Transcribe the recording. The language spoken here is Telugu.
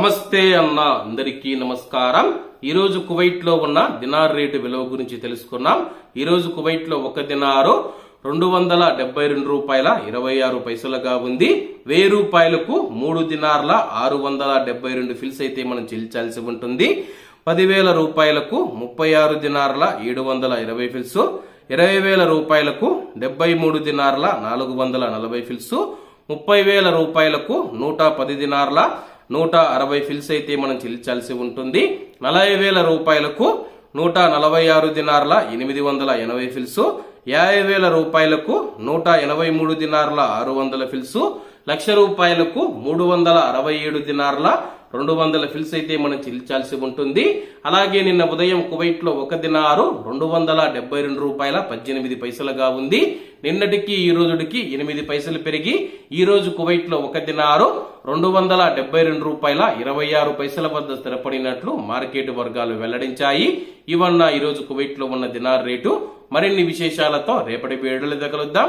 నమస్తే అన్న అందరికీ నమస్కారం. ఈరోజు కువైట్లో కువైట్లో ఉన్న దినార్ రేటు విలువ గురించి తెలుసుకున్నాం. ఈరోజు కువైట్లో కువైట్లో ఒక దినారు రెండు వందల డెబ్బై రెండు రూపాయల ఇరవై ఆరు పైసలుగా ఉంది. వెయ్యి రూపాయలకు మూడు దినార్ల ఆరు వందల డెబ్బై రెండు ఫిల్స్ అయితే మనం చెల్లించాల్సి ఉంటుంది. పదివేల రూపాయలకు ముప్పై ఆరు దినార్ల ఏడు వందల ఇరవై ఫిల్స్ ఇరవై వేల రూపాయలకు డెబ్బై మూడు దినార్ల నాలుగు వందల నలభై ఫిల్స్ ముప్పై వేల రూపాయలకు నూట పది దినార్ల నూట అరవై ఫిల్స్ అయితే మనం చెల్లించాల్సి ఉంటుంది. నలభై వేల రూపాయలకు నూట నలభై ఆరు దినార్ల ఎనిమిది వందల ఎనభై ఫిల్స్ యాభై వేల రూపాయలకు నూట ఎనభై మూడు దినార్ల ఆరు వందల ఫిల్స్ లక్ష రూపాయలకు మూడు వందల అరవై ఏడు దినార్ల రెండు వందల ఫిల్స్ అయితే మనం చెల్లించాల్సి ఉంటుంది. అలాగే నిన్న ఉదయం కువైట్లో ఒక దినారు రెండు వందల డెబ్బై రెండు రూపాయల పద్దెనిమిది పైసలుగా ఉంది. నిన్నటికి ఈ రోజుడికి ఎనిమిది పైసలు పెరిగి ఈ రోజు కువైట్లో ఒక దినారు రెండు వందల డెబ్బై రెండు రూపాయల ఇరవై ఆరు పైసల వద్ద స్థిరపడినట్లు మార్కెట్ వర్గాలు వెల్లడించాయి. ఇవన్న ఈ రోజు కువైట్లో ఉన్న దినార్ రేటు మరిన్ని విశేషాలతో రేపటి వేడుల తగలుద్దాం